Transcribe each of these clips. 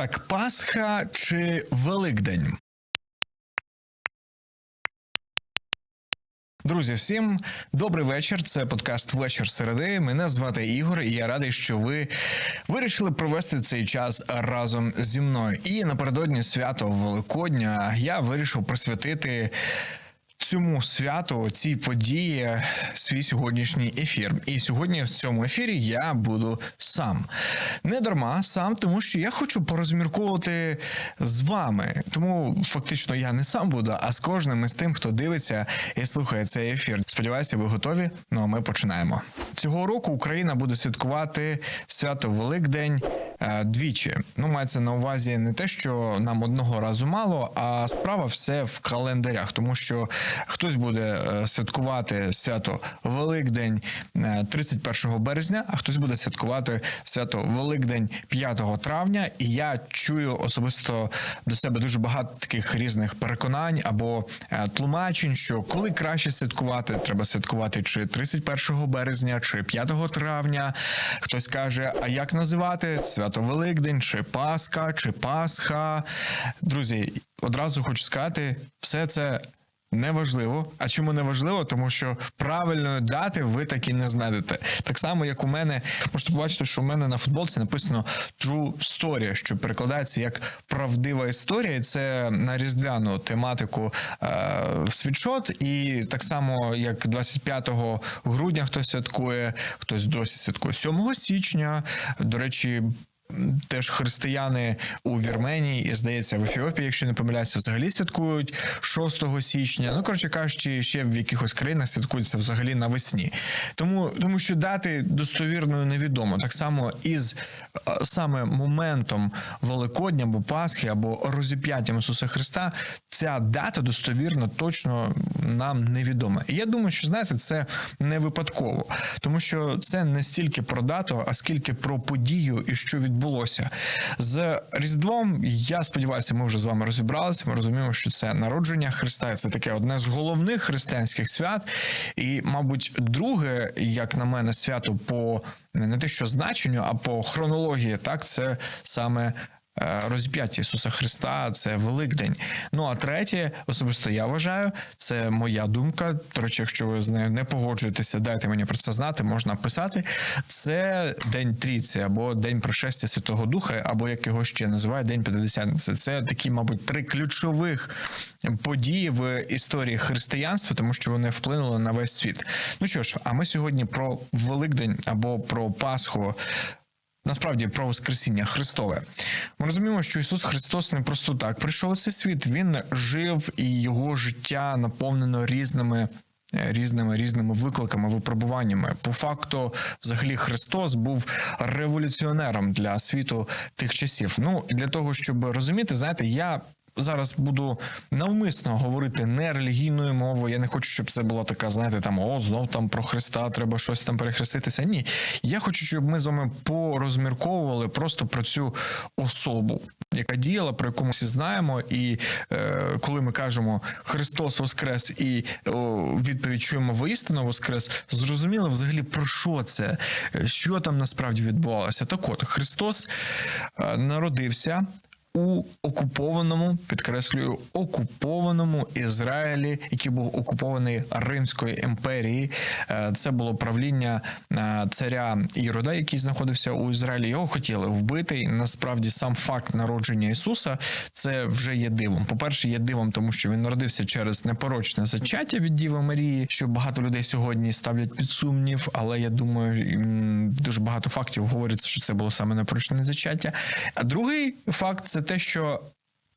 Так, Пасха чи Великдень? Друзі, всім добрий вечір. Це подкаст Вечір середи. Мене звати Ігор, і я радий, що ви вирішили провести цей час разом зі мною. І напередодні свято Великодня я вирішив присвятити. Цьому святу, цій події, свій сьогоднішній ефір. І сьогодні в цьому ефірі я буду сам. Не дарма сам, тому що я хочу порозмірковувати з вами. Тому фактично я не сам буду, а з кожним із тим, хто дивиться і слухає цей ефір. Сподіваюся, ви готові. Ну а ми починаємо. Цього року Україна буде святкувати свято Великдень. Е, Двічі, ну мається на увазі не те, що нам одного разу мало, а справа все в календарях, тому що хтось буде е, святкувати свято Великдень е, 31 березня, а хтось буде святкувати свято Великдень 5 травня. І я чую особисто до себе дуже багато таких різних переконань або е, тлумачень, що коли краще святкувати, треба святкувати чи 31 березня, чи 5 травня. Хтось каже, а як називати свято Великдень, чи Пасха, чи Пасха. Друзі, одразу хочу сказати, все це. Неважливо. А чому не важливо? Тому що правильної дати ви так і не знайдете. Так само, як у мене, можете побачити, що у мене на футболці написано True Story, що перекладається як правдива історія. Це на різдвяну тематику е, світшот. І так само, як 25 грудня хтось святкує, хтось досі святкує 7 січня. До речі. Теж християни у Вірменії і здається в Ефіопії, якщо не помиляюся, взагалі святкують 6 січня. Ну коротше кажучи, ще в якихось країнах святкується взагалі навесні. Тому тому що дати достовірною невідомо. Так само із е, саме моментом Великодня або Пасхи, або розіп'яттям Ісуса Христа, ця дата достовірно точно нам невідома. І я думаю, що знаєте, це не випадково, тому що це не стільки про дату, а скільки про подію і що відбувається відбулося з Різдвом. Я сподіваюся, ми вже з вами розібралися. Ми розуміємо, що це народження Христа. Це таке одне з головних християнських свят. І, мабуть, друге, як на мене, свято по не те, що значенню, а по хронології, так це саме. Розп'яття Ісуса Христа, це Великдень. Ну а третє, особисто я вважаю, це моя думка. До речі, якщо ви з нею не погоджуєтеся, дайте мені про це знати, можна писати. Це День Трійці, або День пришестя Святого Духа, або як його ще називають День П'ятидесятниці. Це такі, мабуть, три ключових події в історії християнства, тому що вони вплинули на весь світ. Ну що ж, а ми сьогодні про Великдень або про Пасху. Насправді про Воскресіння Христове. Ми розуміємо, що Ісус Христос не просто так прийшов у цей світ. Він жив і його життя наповнено різними. Різними різними викликами, випробуваннями. По факту, взагалі, Христос був революціонером для світу тих часів. Ну для того, щоб розуміти, знаєте, я зараз буду навмисно говорити не релігійною мовою. Я не хочу, щоб це була така, знаєте, там о, знов там про Христа, треба щось там перехреститися. Ні, я хочу, щоб ми з вами порозмірковували просто про цю особу, яка діяла, про яку ми всі знаємо. І е, коли ми кажемо Христос Воскрес і о, відповідь чуємо воістину Воскрес, зрозуміло взагалі про що це, що там насправді відбувалося. Так от Христос е, народився у окупованому, підкреслюю, окупованому Ізраїлі, який був окупований Римською імперією. Це було правління царя Ірода, який знаходився у Ізраїлі. Його хотіли вбити. І насправді сам факт народження Ісуса це вже є дивом. По перше, є дивом, тому що він народився через непорочне зачаття від Діви Марії, що багато людей сьогодні ставлять під сумнів. Але я думаю, дуже багато фактів говориться, що це було саме непорочне зачаття. А другий факт це те, що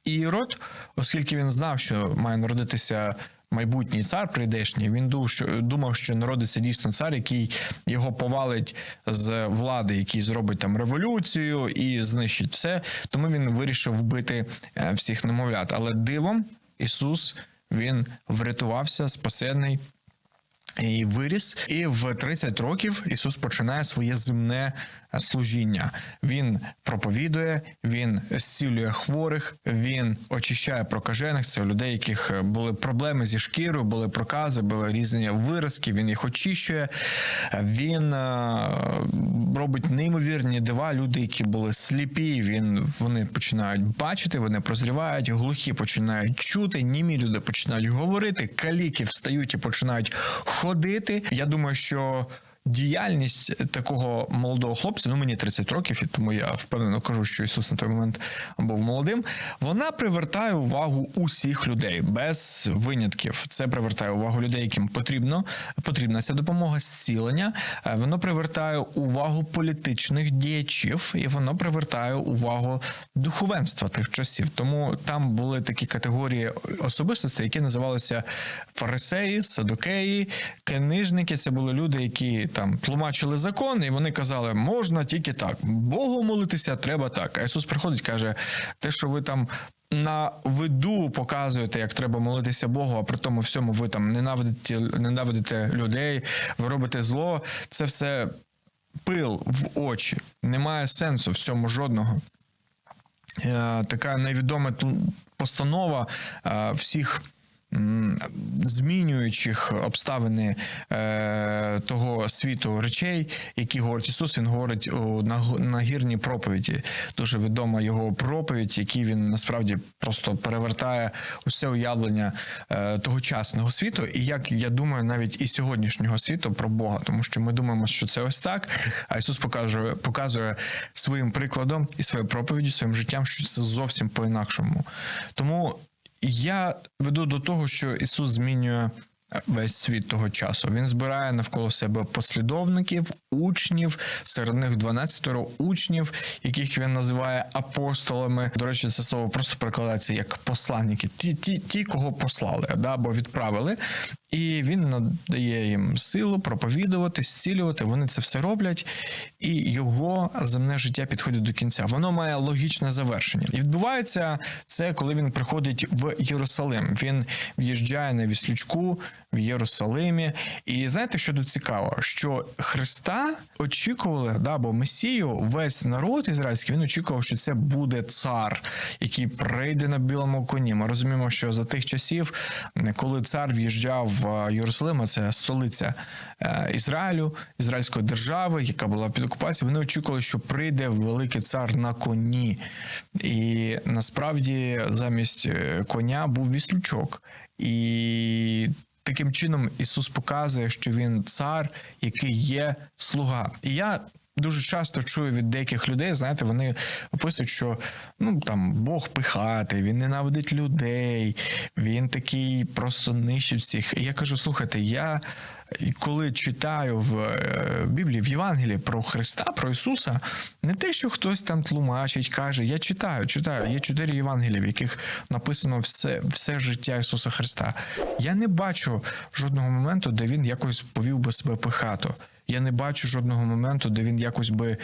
Ірод, оскільки він знав, що має народитися майбутній цар прийдешній, він думав, думав, що народиться дійсно цар, який його повалить з влади, який зробить там революцію і знищить все. Тому він вирішив вбити всіх немовлят. Але дивом Ісус він врятувався, спасений. і виріс, і в 30 років Ісус починає своє земне служіння. Він проповідує, він зцілює хворих, він очищає прокажених. Це людей, яких були проблеми зі шкірою, були прокази, були різні виразки. Він їх очищує. Він е, робить неймовірні дива. Люди, які були сліпі, він вони починають бачити, вони прозрівають, глухі починають чути, німі люди починають говорити, каліки встають і починають ходити. Я думаю, що. Діяльність такого молодого хлопця, ну мені 30 років, і тому я впевнено кажу, що Ісус на той момент був молодим. Вона привертає увагу усіх людей без винятків. Це привертає увагу людей, яким потрібно потрібна ця допомога, зцілення. Е, Воно привертає увагу політичних діячів, і воно привертає увагу духовенства тих часів. Тому там були такі категорії особистостей, які називалися фарисеї, садокеї, книжники. Це були люди, які там тлумачили закон, і вони казали, можна тільки так. Богу молитися треба так. А Ісус приходить, каже: те, що ви там. На виду показуєте, як треба молитися Богу, а при тому всьому ви там ненавидите, ненавидите людей, ви робите зло. Це все пил в очі. Немає сенсу в цьому жодного. Е, Така невідома постанова е, всіх змінюючих обставини е, того світу речей, які говорить Ісус, він говорить у наг- нагірній проповіді. Дуже відома його проповідь, який він насправді просто перевертає усе уявлення е, тогочасного світу, і як я думаю, навіть і сьогоднішнього світу про Бога, тому що ми думаємо, що це ось так. А Ісус показує, показує своїм прикладом і своєю проповіддю, своїм життям, що це зовсім по-інакшому. Тому я веду до того, що Ісус змінює весь світ того часу. Він збирає навколо себе послідовників, учнів, серед них 12 учнів, яких він називає апостолами. До речі, це слово просто перекладається як посланники, ті, ті, ті кого послали да, або відправили. І він надає їм силу проповідувати, зцілювати. Вони це все роблять, і його земне життя підходить до кінця. Воно має логічне завершення. І відбувається це, коли він приходить в Єрусалим. Він в'їжджає на віслючку в Єрусалимі. І знаєте, що тут цікаво? Що Христа очікували, да, бо Месію, весь народ ізраїльський, він очікував, що це буде цар, який прийде на білому коні. Ми розуміємо, що за тих часів, коли цар в'їжджав в Єрусалим, це столиця е, Ізраїлю, ізраїльської держави, яка була під окупацією, вони очікували, що прийде великий цар на коні. І насправді замість е, коня був віслючок. І таким чином Ісус показує, що Він цар, який є слуга. І я. Дуже часто чую від деяких людей, знаєте, вони описують, що ну там Бог пихатий, він ненавидить людей, він такий просто нищить всіх. І я кажу: слухайте, я коли читаю в е, Біблії, в Євангелії про Христа, про Ісуса, не те, що хтось там тлумачить, каже, я читаю, читаю. Є чотири Євангелія, в яких написано все, все життя Ісуса Христа. Я не бачу жодного моменту, де він якось повів би себе пихато. Я не бачу жодного моменту, де він якось би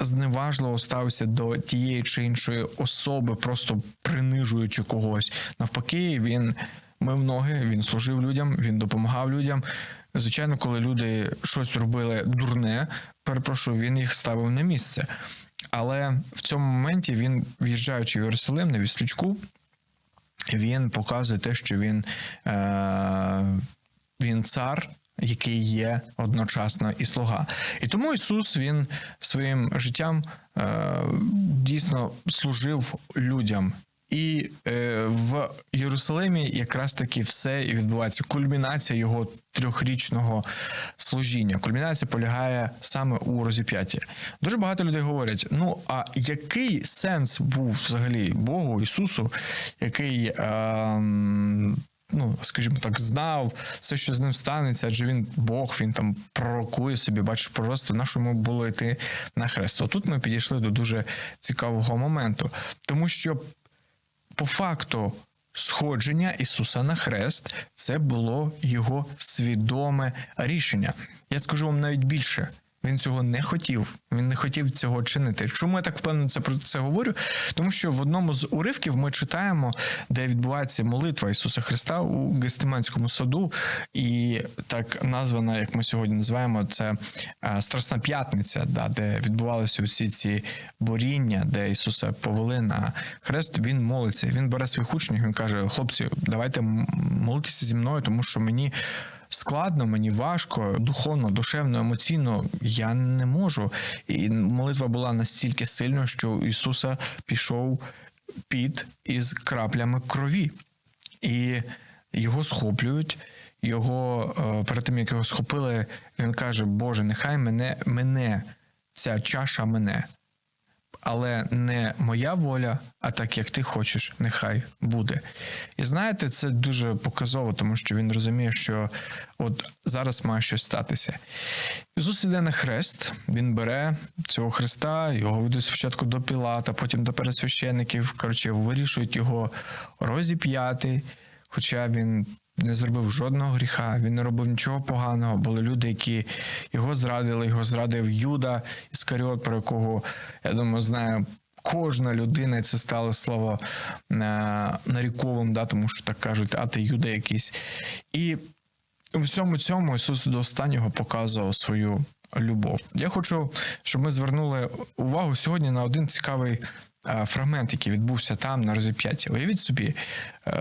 зневажливо ставився до тієї чи іншої особи, просто принижуючи когось. Навпаки, він мив ноги, він служив людям, він допомагав людям. Звичайно, коли люди щось робили дурне, перепрошую, він їх ставив на місце. Але в цьому моменті він, в'їжджаючи в Єрусалим на віслючку, він показує те, що він, е, він цар, який є одночасно і слуга. І тому Ісус він своїм життям е, дійсно служив людям. І е, в Єрусалимі якраз таки все і відбувається. Кульмінація його трьохрічного служіння. Кульмінація полягає саме у розіп'ятті. Дуже багато людей говорять: ну а який сенс був взагалі Богу Ісусу, який. Е, Ну, скажімо так, знав все, що з ним станеться, адже він Бог, він там пророкує собі, бачиш пророцтво, на що йому було йти на хрест. Тут ми підійшли до дуже цікавого моменту, тому що по факту сходження Ісуса на хрест це було його свідоме рішення. Я скажу вам навіть більше. Він цього не хотів. Він не хотів цього чинити. Чому я так впевнено це про це говорю? Тому що в одному з уривків ми читаємо, де відбувається молитва Ісуса Христа у Гестиманському саду, і так названа, як ми сьогодні називаємо, це е, Страсна п'ятниця, да, де відбувалися усі ці боріння, де Ісуса повели на хрест. Він молиться. Він бере своїх учнів. Він каже: хлопці, давайте молитися зі мною, тому що мені складно, мені важко, духовно, душевно, емоційно я не можу. І молитва була настільки сильною, що Ісуса пішов під із краплями крові, і його схоплюють. Його е, перед тим, як його схопили, він каже: Боже, нехай мене, мене ця чаша мене. Але не моя воля, а так як ти хочеш, нехай буде. І знаєте, це дуже показово, тому що він розуміє, що от зараз має щось статися. Ісус іде на хрест, він бере цього хреста, його ведуть спочатку до Пілата, потім до пересвящеників. Коротше, вирішують його розіп'яти, хоча він не зробив жодного гріха, він не робив нічого поганого. Були люди, які його зрадили, його зрадив Юда Іскаріот, про якого, я думаю, знає кожна людина, це стало слово е, наріковим, да, тому що так кажуть, а ти Юда якийсь. І у всьому цьому Ісус до останнього показував свою любов. Я хочу, щоб ми звернули увагу сьогодні на один цікавий е, фрагмент, який відбувся там на розіп'ятті. Уявіть собі,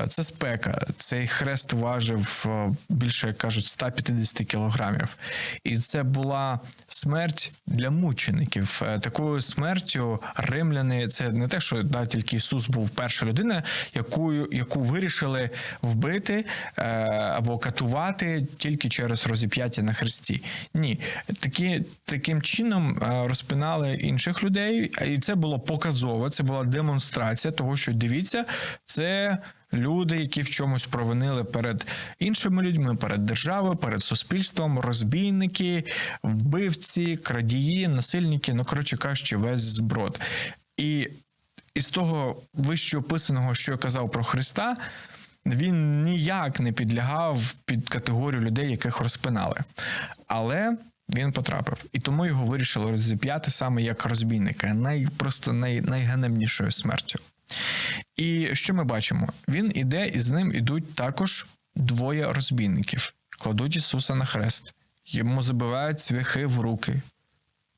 це спека. Цей хрест важив е, більше, як кажуть, 150 кілограмів. І це була смерть для мучеників. Е, Такою смертю римляни це не те, що да, тільки Ісус був перша людина, яку, яку вирішили вбити е, або катувати тільки через розіп'яття на хресті. Ні, такі, таким чином е, розпинали інших людей, і це було показово, це була демонстрація того, що дивіться, це. Люди, які в чомусь провинили перед іншими людьми, перед державою, перед суспільством, розбійники, вбивці, крадії, насильники, ну коротше кажучи, весь зброд. І із того вище описаного, що я казав про Христа, він ніяк не підлягав під категорію людей, яких розпинали. Але він потрапив. І тому його вирішили розіп'яти саме як розбійника, най, просто най, найганебнішою смертю. І що ми бачимо? Він іде, і з ним ідуть також двоє розбійників, кладуть Ісуса на хрест, йому забивають цвяхи в руки.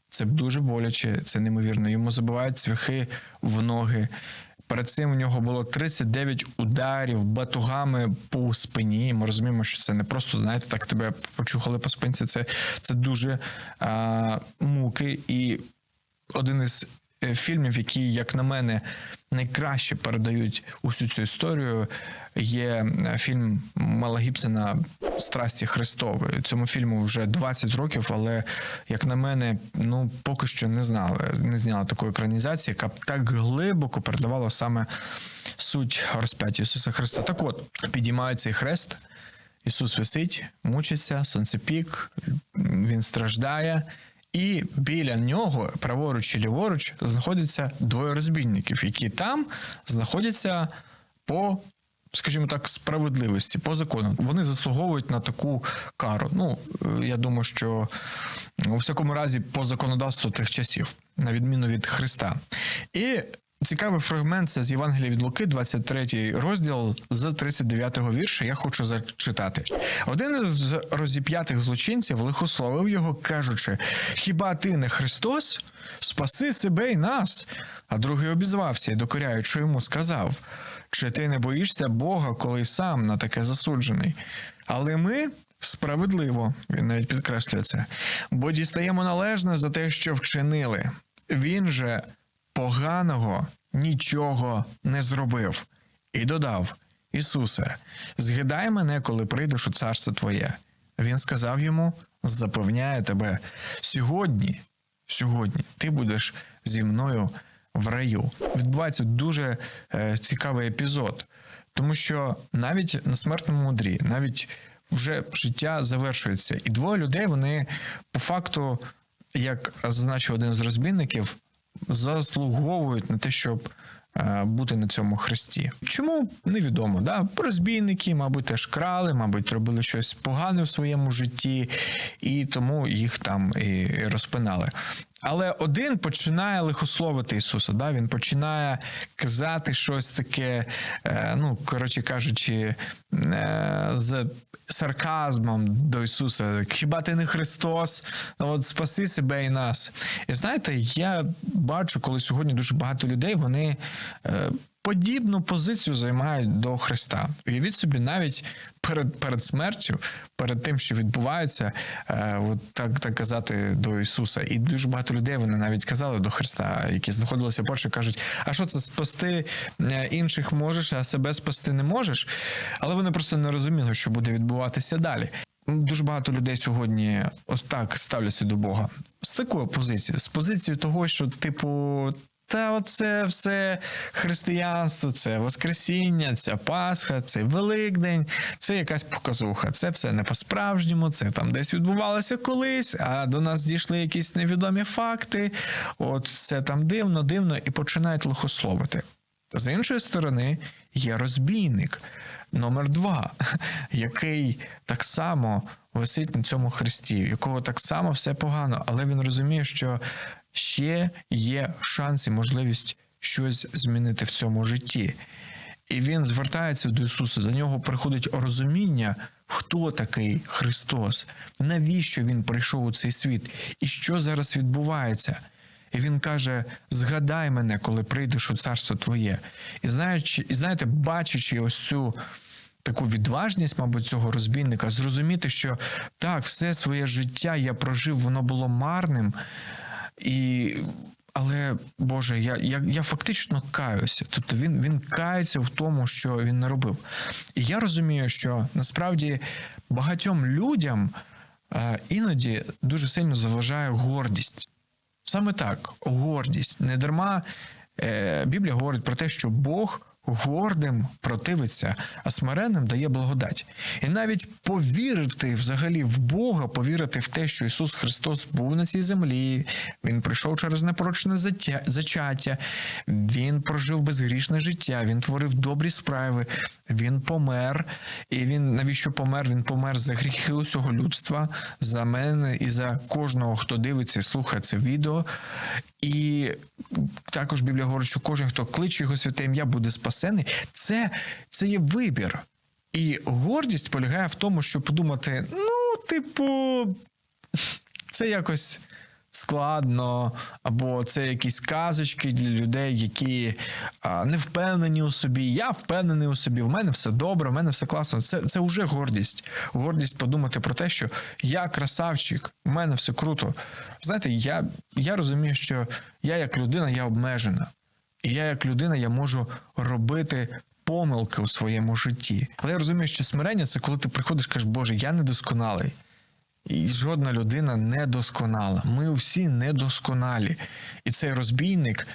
Це дуже боляче, це неймовірно. Йому забивають цвяхи в ноги. Перед цим у нього було 39 ударів батугами по спині. Ми розуміємо, що це не просто, знаєте, так тебе почухали по спинці. Це, це дуже а, муки. І один із е, фільмів, які, як на мене, найкраще передають усю цю історію, є е, фільм Мела Гібсона Страсті Христової. Цьому фільму вже 20 років, але як на мене, ну поки що не знали, не зняли такої екранізації, яка б так глибоко передавала саме суть розп'яття Ісуса Христа. Так от підіймають цей хрест. Ісус висить, мучиться, сонцепік, він страждає, і біля нього, праворуч і ліворуч, знаходяться двоє розбійників, які там знаходяться по, скажімо так, справедливості, по закону. Вони заслуговують на таку кару. Ну, е, я думаю, що у всякому разі по законодавству тих часів, на відміну від Христа. І Цікавий фрагмент це з Євангелія від Луки, 23 розділ з 39-го вірша. Я хочу зачитати. Один з розіп'ятих злочинців лихословив його, кажучи: Хіба ти не Христос? Спаси себе й нас. А другий обізвався і, докоряючи йому, сказав: Чи ти не боїшся Бога, коли сам на таке засуджений? Але ми. Справедливо, він навіть підкреслює це, бо дістаємо належне за те, що вчинили. Він же поганого нічого не зробив. І додав: Ісусе, згадай мене, коли прийдеш у царство Твоє. Він сказав йому: запевняю тебе, сьогодні, сьогодні ти будеш зі мною в раю. Відбувається дуже е, цікавий епізод, тому що навіть на смертному мудрі, навіть вже життя завершується, і двоє людей вони по факту, як зазначив один з розбійників, заслуговують на те, щоб е, бути на цьому хресті. Чому невідомо? Да? Розбійники, мабуть, теж крали, мабуть, робили щось погане в своєму житті, і тому їх там і розпинали. Але один починає лихословити Ісуса. Да? Він починає казати щось таке, е, ну коротше кажучи, е, з сарказмом до Ісуса. Хіба ти не Христос? Ну, От спаси себе і нас. І знаєте, я бачу, коли сьогодні дуже багато людей вони. Подібну позицію займають до Христа. Уявіть собі, навіть перед перед смертю, перед тим, що відбувається, е, от так так казати до Ісуса. І дуже багато людей вони навіть казали до Христа, які знаходилися поруч, і кажуть: а що це спасти е, інших можеш, а себе спасти не можеш? Але вони просто не розуміли, що буде відбуватися далі. Дуже багато людей сьогодні ось так ставляться до Бога з такою позицією, з позицією того, що типу. Та оце все християнство, це Воскресіння, це Пасха, це Великдень, це якась показуха. Це все не по-справжньому, це там десь відбувалося колись, а до нас дійшли якісь невідомі факти. От все там дивно, дивно, і починають лихословити. З іншої сторони, є розбійник номер два, який так само висить на цьому хресті, якого так само все погано, але він розуміє, що ще є шанс і можливість щось змінити в цьому житті. І він звертається до Ісуса. До нього приходить розуміння, хто такий Христос, навіщо Він прийшов у цей світ, і що зараз відбувається. І він каже: згадай мене, коли прийдеш у царство твоє. І знаючи, і знаєте, бачачи ось цю таку відважність, мабуть, цього розбійника, зрозуміти, що так, все своє життя я прожив, воно було марним. І але Боже, я я, я фактично каюся. Тобто він він кається в тому, що він не робив. І я розумію, що насправді багатьом людям е, іноді дуже сильно заважає гордість. Саме так, гордість. Не дарма е, Біблія говорить про те, що Бог гордим противиться, а смиренним дає благодать. І навіть повірити взагалі в Бога, повірити в те, що Ісус Христос був на цій землі, Він прийшов через непорочне зачаття, Він прожив безгрішне життя, Він творив добрі справи, Він помер. І він навіщо помер? Він помер за гріхи усього людства, за мене і за кожного, хто дивиться і слухає це відео. І також Біблія говорить, що кожен, хто кличе його святе ім'я, буде спасений. Це, це є вибір. І гордість полягає в тому, щоб подумати: ну, типу, це якось складно, або це якісь казочки для людей, які а, не впевнені у собі. Я впевнений у собі, в мене все добре, в мене все класно. Це, це вже гордість. Гордість подумати про те, що я красавчик, в мене все круто. Знаєте, я, я розумію, що я як людина, я обмежена. І я як людина, я можу робити. Помилки у своєму житті. Але я розумію, що смирення це коли ти приходиш і кажеш, Боже, я недосконалий. І жодна людина не досконала. Ми всі недосконалі. І цей розбійник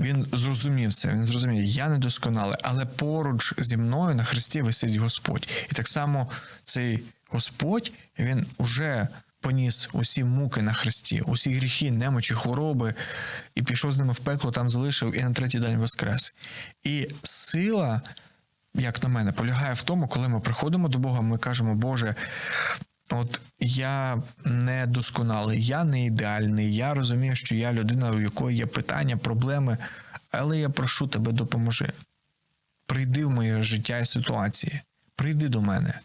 він зрозумів це. Він зрозумів, я недосконалий, але поруч зі мною на хресті висить Господь. І так само цей Господь він уже поніс усі муки на хресті, усі гріхи, немочі, хвороби, і пішов з ними в пекло, там залишив і на третій день воскрес. І сила. Як на мене, полягає в тому, коли ми приходимо до Бога, ми кажемо, Боже, От я не досконалий, я не ідеальний. Я розумію, що я людина, у якої є питання, проблеми, але я прошу тебе, допоможи. Прийди в моє життя і ситуації, прийди до мене.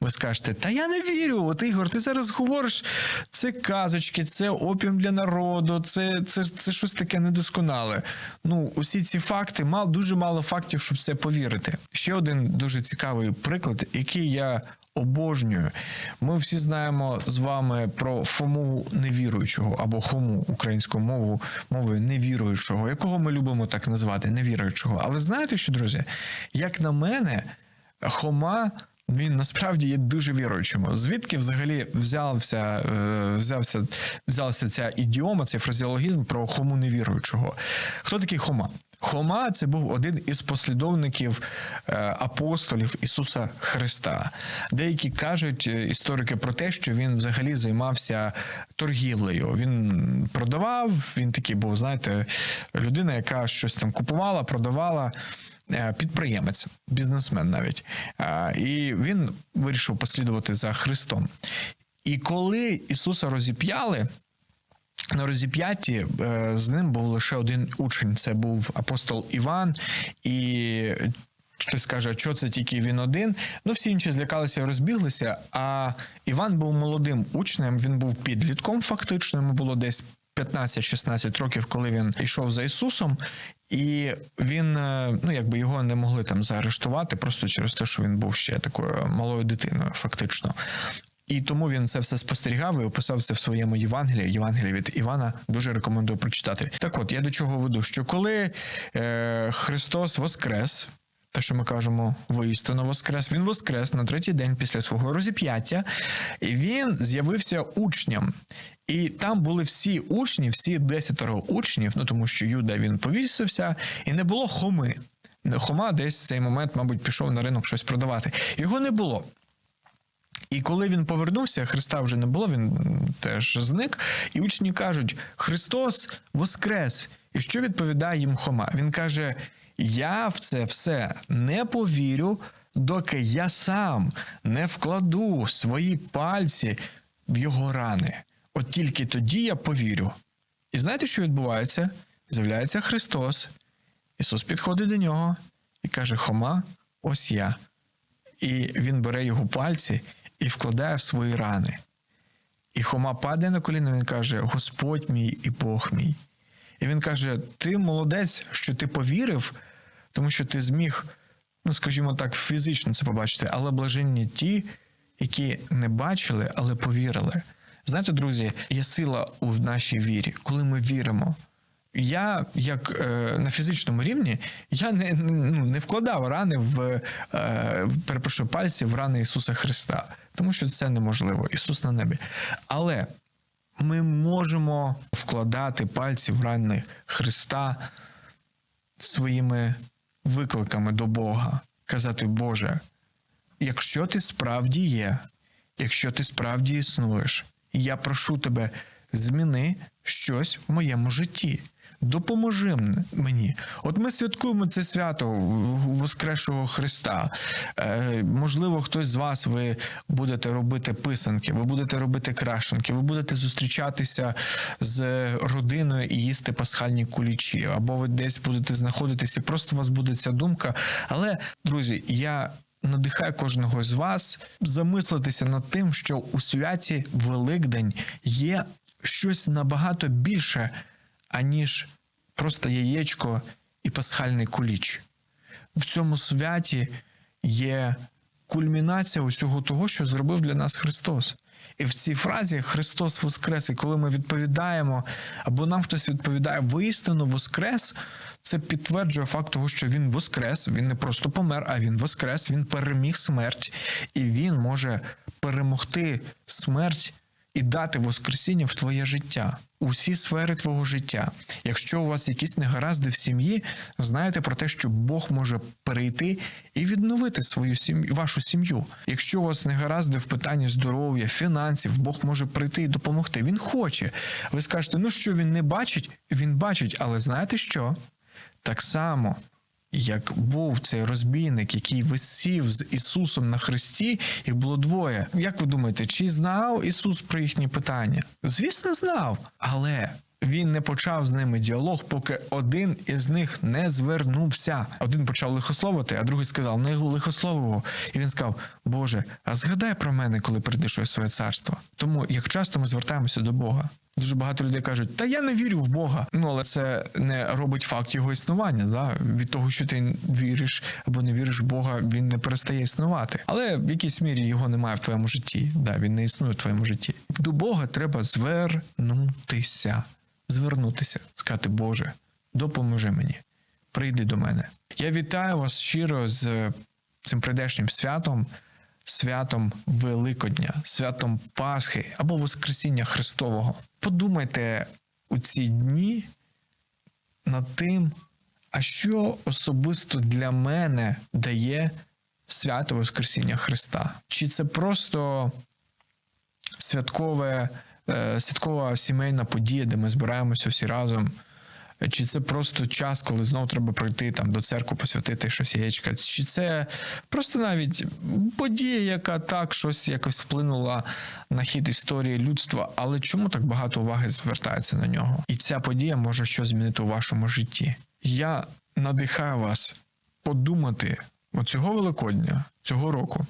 Ви скажете, та я не вірю. От Ігор, ти зараз говориш, це казочки, це опіум для народу, це це, це щось таке недосконале. Ну, усі ці факти, мал, дуже мало фактів, щоб це повірити. Ще один дуже цікавий приклад, який я обожнюю. Ми всі знаємо з вами про Фому невіруючого або Хому українською мовою мовою невіруючого, якого ми любимо так назвати, невіруючого. Але знаєте що, друзі? Як на мене, Хома. Він насправді є дуже віруючим. Звідки взагалі взявся, е, взявся, взялася ця ідіома, цей фразеологізм про хому невіруючого? Хто такий Хома? Хома це був один із послідовників е, апостолів Ісуса Христа. Деякі кажуть е, історики про те, що він взагалі займався торгівлею. Він продавав, він такий був, знаєте, людина, яка щось там купувала, продавала. е, Підприємець, бізнесмен навіть. І він вирішив послідувати за Христом. І коли Ісуса розіп'яли, на розіп'ятті е, з ним був лише один учень. Це був апостол Іван, і хтось скаже, що це тільки він один. Ну, всі інші злякалися розбіглися. А Іван був молодим учнем, він був підлітком, фактично, йому було десь 15-16 років, коли він йшов за Ісусом. І він, е, ну якби його не могли там заарештувати, просто через те, що він був ще такою малою дитиною, фактично. І тому він це все спостерігав і описав це в своєму Євангелії. Євангелії від Івана дуже рекомендую прочитати. Так от, я до чого веду, що коли е, Христос воскрес, те, що ми кажемо, воістину воскрес, він воскрес на третій день після свого розіп'яття, і він з'явився учням. І там були всі учні, всі десятеро учнів, ну тому що Юда він повісився, і не було хоми. Хома десь в цей момент, мабуть, пішов на ринок щось продавати. Його не було. І коли він повернувся, Христа вже не було, він теж зник. І учні кажуть: Христос воскрес. І що відповідає їм Хома? Він каже: Я в це все не повірю, доки я сам не вкладу свої пальці в його рани. От тільки тоді я повірю. І знаєте, що відбувається? З'являється Христос. Ісус підходить до нього і каже: Хома, ось я і він бере його пальці і вкладає в свої рани. І Хома падає на коліна, він каже: Господь мій і Бог мій. І він каже: Ти молодець, що ти повірив, тому що ти зміг, ну скажімо так, фізично це побачити, але блаженні ті, які не бачили, але повірили. Знаєте, друзі, є сила у нашій вірі, коли ми віримо. Я, як е, на фізичному рівні, я не, ну, не вкладав рани в е, перепрошую, пальці в рани Ісуса Христа, тому що це неможливо. Ісус на небі. Але ми можемо вкладати пальці в рани Христа своїми викликами до Бога, казати, Боже, якщо ти справді є, якщо ти справді існуєш, я прошу тебе, зміни щось в моєму житті. Допоможи мені. От ми святкуємо це свято Воскресшого Христа. Е, можливо, хтось з вас ви будете робити писанки, ви будете робити крашенки, ви будете зустрічатися з родиною і їсти пасхальні кулічі, або ви десь будете знаходитися, просто у вас буде ця думка. Але, друзі, я надихаю кожного з вас замислитися над тим, що у святі Великдень є щось набагато більше, аніж просто яєчко і пасхальний куліч. В цьому святі є кульмінація усього того, що зробив для нас Христос. І в цій фразі Христос Воскрес, і коли ми відповідаємо, або нам хтось відповідає воістину Воскрес, це підтверджує факт того, що Він Воскрес, він не просто помер, а Він Воскрес, Він переміг смерть, і Він може перемогти смерть і дати Воскресіння в твоє життя, усі сфери твого життя. Якщо у вас якісь негаразди в сім'ї, знайте про те, що Бог може перейти і відновити свою сім'ю, вашу сім'ю. Якщо у вас негаразди в питанні здоров'я, фінансів, Бог може прийти і допомогти. Він хоче. Ви скажете, ну що він не бачить? Він бачить, але знаєте що? Так само як був цей розбійник, який висів з Ісусом на хресті, їх було двоє. Як ви думаєте, чи знав Ісус про їхні питання? Звісно, знав, але. Він не почав з ними діалог, поки один із них не звернувся. Один почав лихословити, а другий сказав не лихослового. І він сказав: Боже, а згадай про мене, коли прийдеш у своє царство. Тому як часто ми звертаємося до Бога. Дуже багато людей кажуть, та я не вірю в Бога. Ну але це не робить факт його існування. Да? Від того, що ти віриш або не віриш в Бога, він не перестає існувати. Але в якійсь мірі його немає в твоєму житті. Да, він не існує в твоєму житті. До Бога треба звернутися. Звернутися, сказати, Боже, допоможи мені, прийди до мене. Я вітаю вас щиро з цим прийдешнім святом, святом Великодня, святом Пасхи або Воскресіння Христового. Подумайте у ці дні над тим, а що особисто для мене дає свято Воскресіння Христа? Чи це просто святкове, е, святкова сімейна подія, де ми збираємося всі разом? Чи це просто час, коли знову треба прийти там до церкви, посвятити щось яєчка? Чи це просто навіть подія, яка так щось якось вплинула на хід історії людства, але чому так багато уваги звертається на нього? І ця подія може щось змінити у вашому житті. Я надихаю вас подумати оцього Великодня, цього року.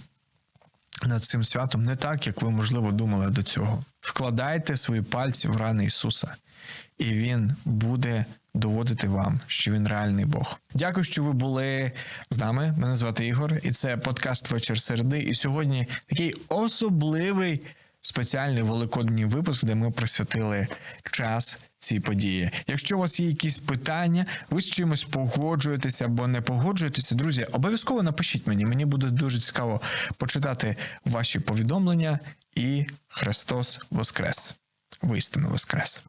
Над цим святом не так, як ви, можливо, думали до цього. Вкладайте свої пальці в рани Ісуса, і Він буде доводити вам, що він реальний Бог. Дякую, що ви були з нами. Мене звати Ігор, і це подкаст Вечір середи. І сьогодні такий особливий спеціальний великодній випуск, де ми присвятили час цій події. Якщо у вас є якісь питання, ви з чимось погоджуєтеся або не погоджуєтеся, друзі, обов'язково напишіть мені. Мені буде дуже цікаво почитати ваші повідомлення. І Христос Воскрес! Воістину Воскрес!